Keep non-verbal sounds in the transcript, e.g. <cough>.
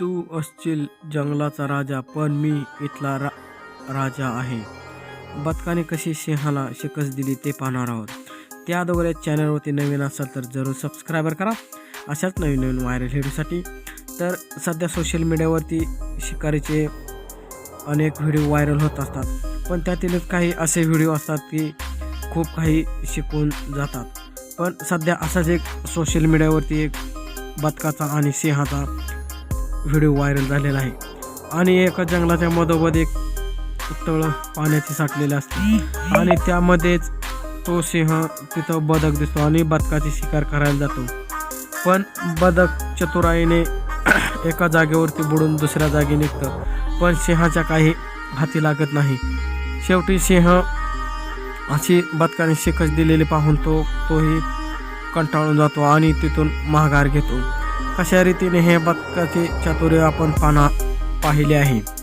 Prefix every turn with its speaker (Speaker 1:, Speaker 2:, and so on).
Speaker 1: तू असशील जंगलाचा राजा पण मी इथला रा राजा आहे. बदकाने कशी सिंहाला शिकस दिली ते पाहणार आहोत. त्या अगोदर या चॅनलवरती नवीन असाल तर जरूर सबस्क्रायबर करा. अशाच नवीन नवीन व्हायरल व्हिडिओसाठी तर सध्या सोशल मीडियावरती शिकारीचे अनेक व्हिडिओ व्हायरल होत असतात. पण त्यातीलच काही असे व्हिडिओ असतात की खूप काही शिकून जातात. पण सध्या असाच एक सोशल मीडियावरती एक बदकाचा आणि सिंहाचा व्हिडिओ व्हायरल झालेला आहे. आणि एका जंगलाच्या मधोमध एक तळ पाण्याची साठलेले असते. आणि त्यामध्येच तो सिंह तिथं बदक दिसतो आणि बदकाची शिकार करायला जातो. पण बदक चतुराईने <clears throat> एका जागेवरती बुडून दुसऱ्या जागी निघतं. पण सिंहाच्या काही हाती लागत नाही. शेवटी सिंह अशी बदकाने शिकच दिलेली पाहून तो तोही कंटाळून जातो आणि तिथून माघार घेतो. अशा रीतीने हे बदकाचे चातुर्य आपण पाना पाहिले आहे.